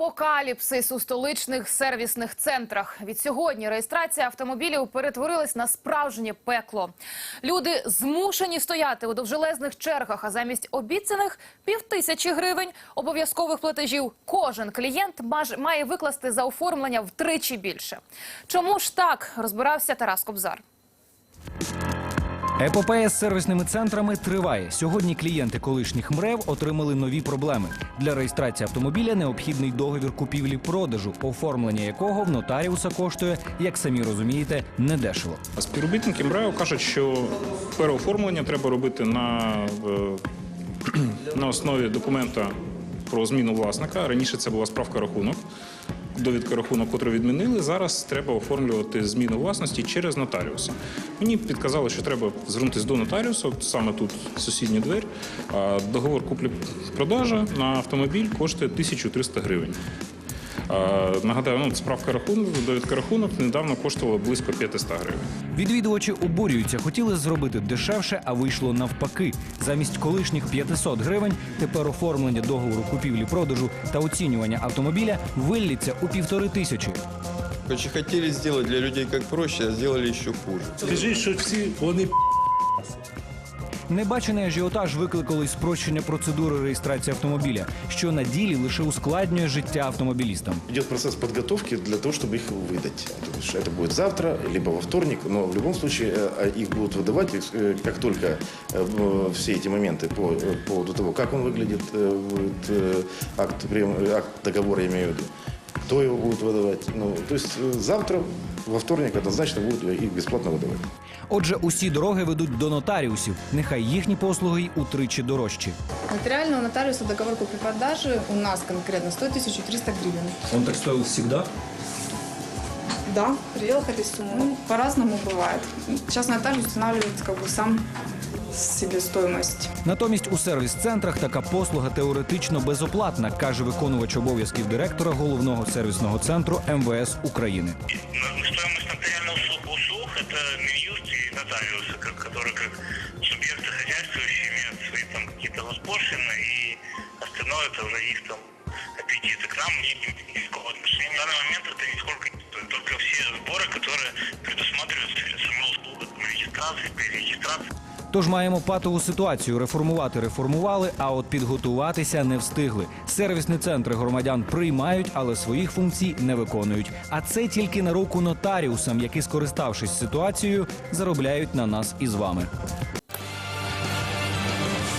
Апокаліпсис у столичних сервісних центрах. Від сьогодні реєстрація автомобілів перетворилась на справжнє пекло. Люди змушені стояти у довжелезних чергах, а замість обіцяних півтисячі гривень обов'язкових платежів кожен клієнт має викласти за оформлення втричі більше. Чому ж так розбирався Тарас Кобзар? Епопея з сервісними центрами триває. Сьогодні клієнти колишніх МРЕВ отримали нові проблеми. Для реєстрації автомобіля необхідний договір купівлі-продажу, оформлення якого в нотаріуса коштує, як самі розумієте, недешево. Співробітники МРЕО кажуть, що переоформлення треба робити на, на основі документа про зміну власника. Раніше це була справка рахунок, довідка рахунок, котру відмінили. Зараз треба оформлювати зміну власності через нотаріуса. Мені підказали, що треба звернутися до нотаріуса, от саме тут сусідня двері. Договор куплі-продажа на автомобіль коштує 1300 гривень. Нагадаю, ну, справка рахунок, довідка рахунок недавно коштувала близько 500 гривень. Відвідувачі обурюються, хотіли зробити дешевше, а вийшло навпаки. Замість колишніх 500 гривень тепер оформлення договору купівлі-продажу та оцінювання автомобіля вилліться у півтори тисячі. Короче, хотели сделать для людей как проще, а сделали еще хуже. Скажи, що всі вони Небачений ажіотаж викликали й спрощення процедури реєстрації автомобіля, що на ділі лише ускладнює життя автомобілістам. Идет процесс подготовки для того, чтобы их выдать. То есть Это будет завтра, либо во вторник, но в любом случае э, их будут выдавать, э, как только э, в- все эти моменты по э, поводу того, как он выглядит, э, будет э, акт, прием- э, акт договора, я имею в виду, кто его будет выдавать. Ну, то есть э, завтра, во вторник однозначно будут их бесплатно выдавать. Отже, усі дороги ведуть до нотаріусів. Нехай їхні послуги й утричі дорожчі. Нотариального нотариуса договор купли-продажи у нас конкретно стоит 1300 гривен. Он так стоїв завжди? Да, в пределах этой суммы. Ну, по-разному бывает. Сейчас нотариус устанавливает как бы сам себестоимость. Натомість у сервіс-центрах така послуга теоретично безоплатна, каже виконувач обов'язків директора головного сервісного центру МВС України. Стоимость нотариальных услуг, услуг это Минюст и нотариусы, как, которые как субъекты хозяйствующие имеют свои там какие-то госпошлины, и остальное это уже их там аппетиты. К нам не имеет никакого отношения. В данный момент это нисколько не стоит. Только все сборы, которые предусматриваются самой услугой, там, регистрации, перерегистрации. Тож маємо патову ситуацію. Реформувати реформували, а от підготуватися не встигли. Сервісні центри громадян приймають, але своїх функцій не виконують. А це тільки на руку нотаріусам, які, скориставшись ситуацією, заробляють на нас із вами.